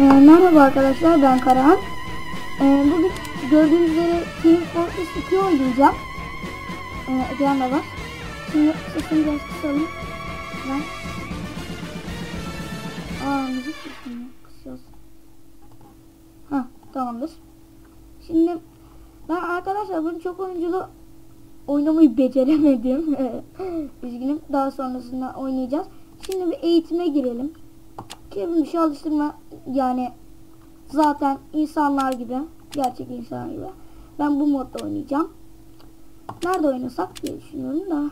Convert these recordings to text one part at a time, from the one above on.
Ee, merhaba arkadaşlar ben Karahan. Ee, bugün gördüğünüz üzere Team Fortress 2 oynayacağım. Ee, ekranda var. Şimdi sesini biraz kısalım. Ben... Aa müzik sesini kısıyoruz. Ha tamamdır. Şimdi ben arkadaşlar bunu çok oyunculu oynamayı beceremedim. Üzgünüm. Daha sonrasında oynayacağız. Şimdi bir eğitime girelim. Kendimi şey alıştırma yani zaten insanlar gibi gerçek insanlar gibi ben bu modda oynayacağım. Nerede oynasak diye düşünüyorum da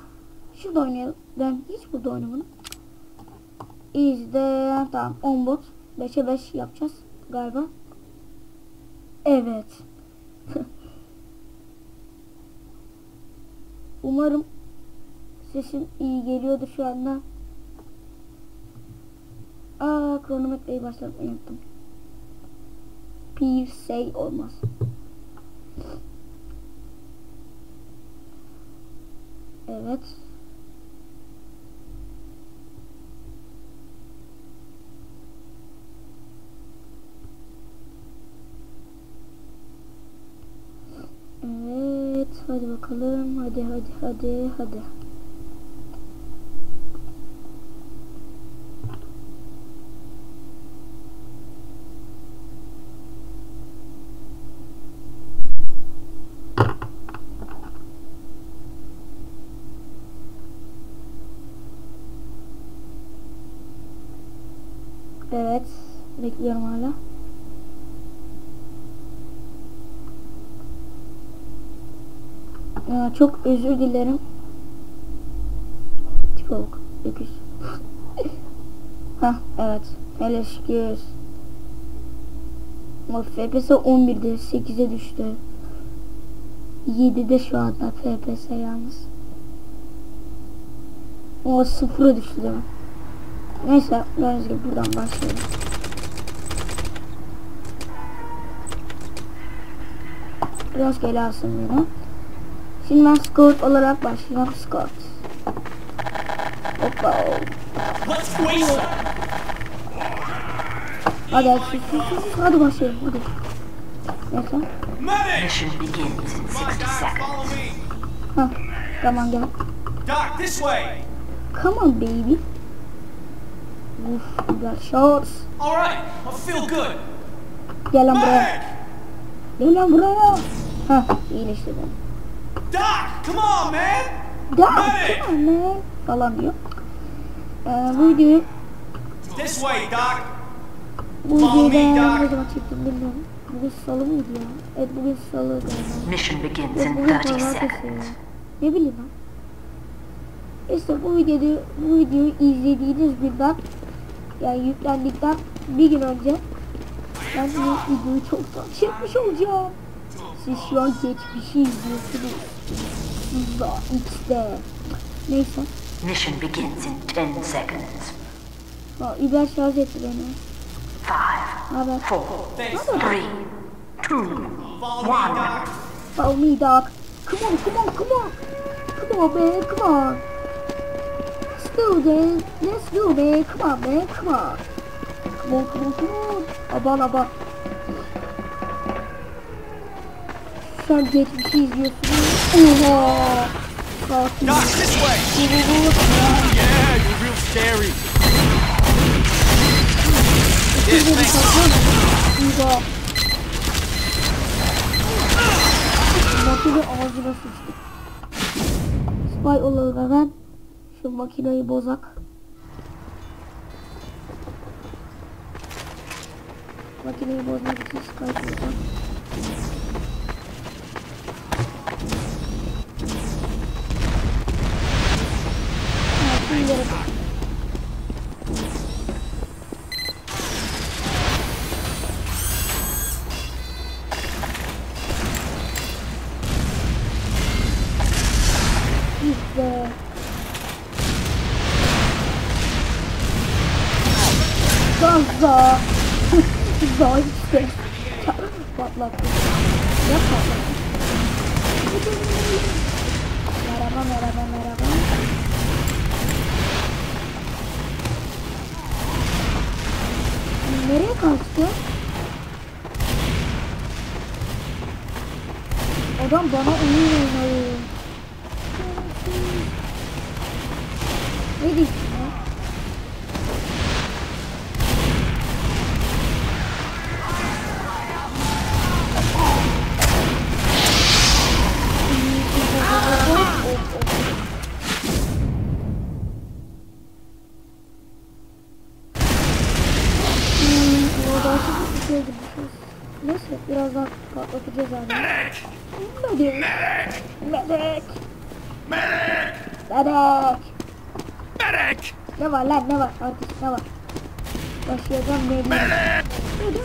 şurada oynayalım. Ben hiç burada oynamadım. İzde tamam 10 bot 5'e 5 yapacağız galiba. Evet. Umarım sesim iyi geliyordur şu anda. Aa kronometreyi başlatmayı unuttum. Bir şey olmaz. Evet. Evet, hadi bakalım. Hadi hadi hadi hadi. Evet, bekliyorum hala. Ya, çok özür dilerim. Çok öküz. Hah evet. Hele şükür. Ama FPS 11'de 8'e düştü. 7'de şu anda FPS yalnız. O sıfıra düştü değil mi? Neyse gördüğünüz gibi buradan başlayalım. Rastgele alsın beni. Şimdi ben Scott olarak başlayacağım. Scott. Hoppa. Hadi hadi sus, sus, sus, hadi başlayalım hadi. Neyse. Mission begins in Come on, 60 guys, seconds. follow me. Hah. Tamam gel. Doc, this way. Come on baby. Uf, you got shots. All right, I feel good. Gel lan buraya. Gel lan buraya. Hah iyileşti ben. Doc, come on, man. Medic! come on man. Falan diyor. Ee, bu videoyu This way, Doc. bu Follow videoyu me, ben Doc. ne zaman çektim bilmiyorum. Bugün salı mıydı ya? Evet bugün salı galiba. Mission begins in bugün 30 pazartesi ya. seconds. Ne bileyim ben. İşte bu videoyu, bu videoyu izlediğiniz günden yani yüklendikten bir gün önce ben bu videoyu çoktan çekmiş olacağım. Siz şu an geçmişi izliyorsunuz. Burada X'de. Neyse. Mission begins in 10 seconds. Aa, Uber şarj etti beni. 5, Haber. 4, Thanks. 3, 2, Follow me, 1. Doc. Follow me dog. Come on, come on, come on. Come on man, come on. Do. Let's do man. Come on man, come on. Come on, come on, come on. Aman aman. An geçmişi izliyorsunuz. Oha. Katil. Doc, this way. Yeah, you're real scary. Yeah, thanks. Makine ağzına sıçtı. Spy olalım hemen. Şu makineyi bozak. Makineyi bozmak için Spy bozak. Ha, şimdi Gaza işte. Patlattı. Ya patlattı. Merhaba merhaba merhaba. Nereye kaçtı? Adam bana oyun oynuyor. Ne diyeyim daha çok bir şey. Neyse birazdan patlatacağız abi. Medik. Medic! Medik. Medic! Medik. Medic! Ne var lan ne var artık ne var? Başlayacağım ne diyeyim. Medic!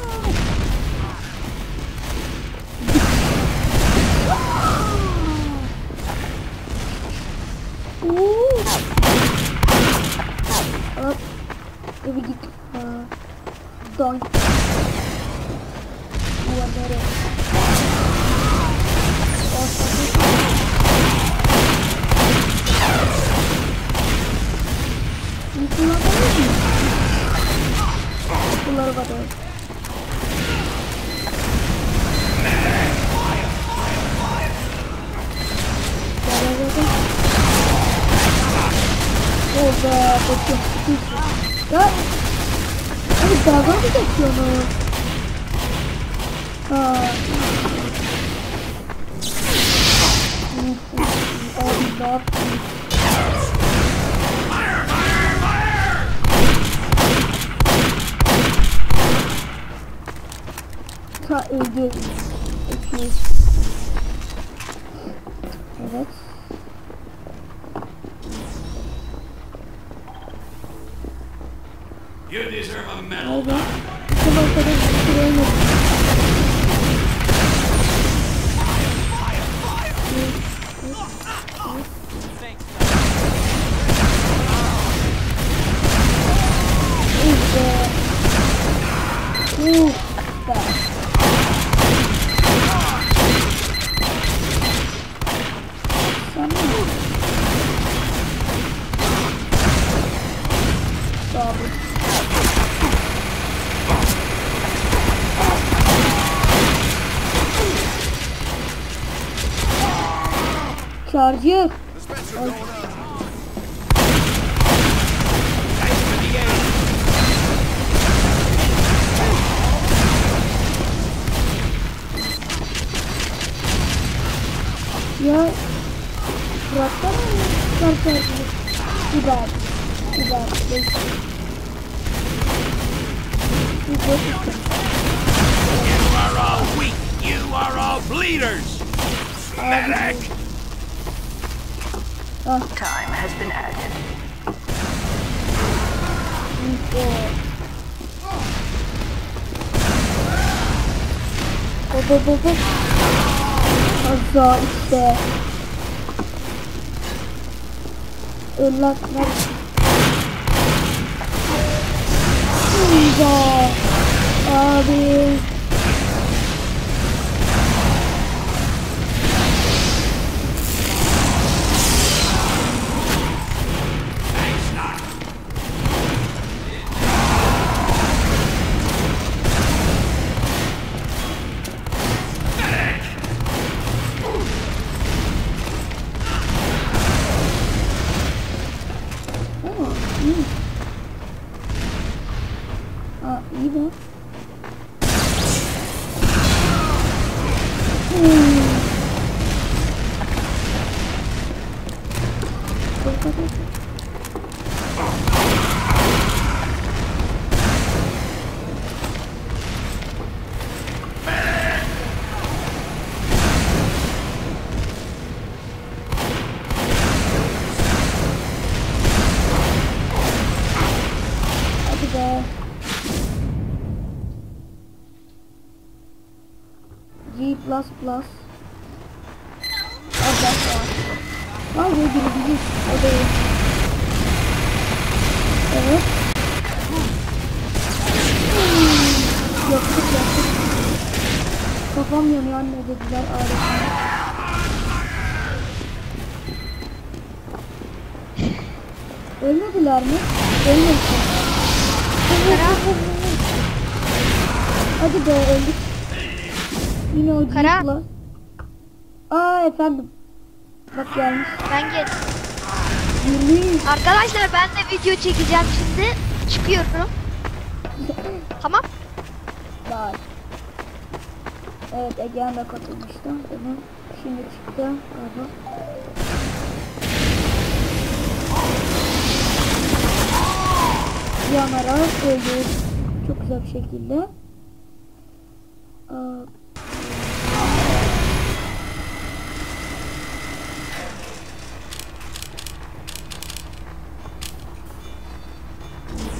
Uuu. Hop. Eve git. Aa. Bunları bana. Gel gel gel. Oh be, bakın. Ya. Abi dalga mı geçiyorsunuz? Ha. Abi Ta öldü. Peki. Evet. You deserve a medal. Vay be. Bu arkadaş bir şey olmadı. İşte. Ya bıraksana ya. Charger. Biber. Biber. Biber. You are all weak. You are all bleeders. Medic! Oh. Time has been added. Go, go, go, go. Oh god, it's there. Good luck, man. Oh god. Oh, man. Bak var. Vay be biri bilir. O da iyi. Evet. Yaptık yaptık. Kafam yanıyor anne dediler ailesine. Ölmediler mi? Ölmesin. Hadi be öldük. Yine o Kara. jeep'la. Aa efendim. Bak gelmiş. Ben gel. Yürüyüş. Arkadaşlar ben de video çekeceğim şimdi. Çıkıyorum. Tamam. Var. Evet Egehan da katılmıştı. Tamam. Şimdi çıktı. Galiba. Yanarak öldü. Çok güzel bir şekilde.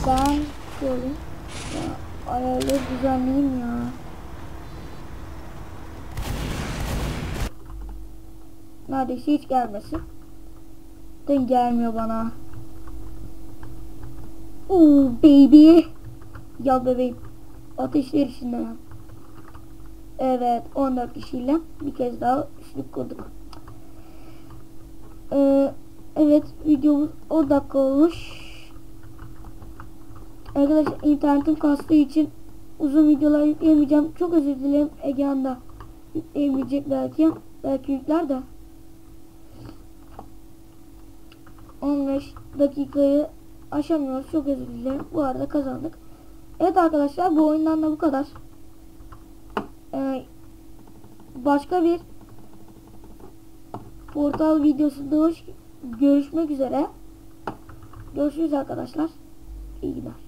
Ben şöyle ya, düzenleyeyim ya. Neredeyse hiç gelmesin. Den gelmiyor bana. Oo baby. Gel bebeğim. Ateşler içinde. Evet 14 kişiyle bir kez daha üçlük kurduk. Ee, evet videomuz 10 dakika olmuş. Arkadaşlar internetim kastığı için uzun videolar yükleyemeyeceğim. Çok özür dilerim Egehan'da yükleyemeyecek belki. Belki yükler de. 15 dakikayı aşamıyoruz. Çok özür dilerim. Bu arada kazandık. Evet arkadaşlar bu oyundan da bu kadar. Ee, başka bir portal videosunda hoş görüşmek üzere. Görüşürüz arkadaşlar. İyi günler.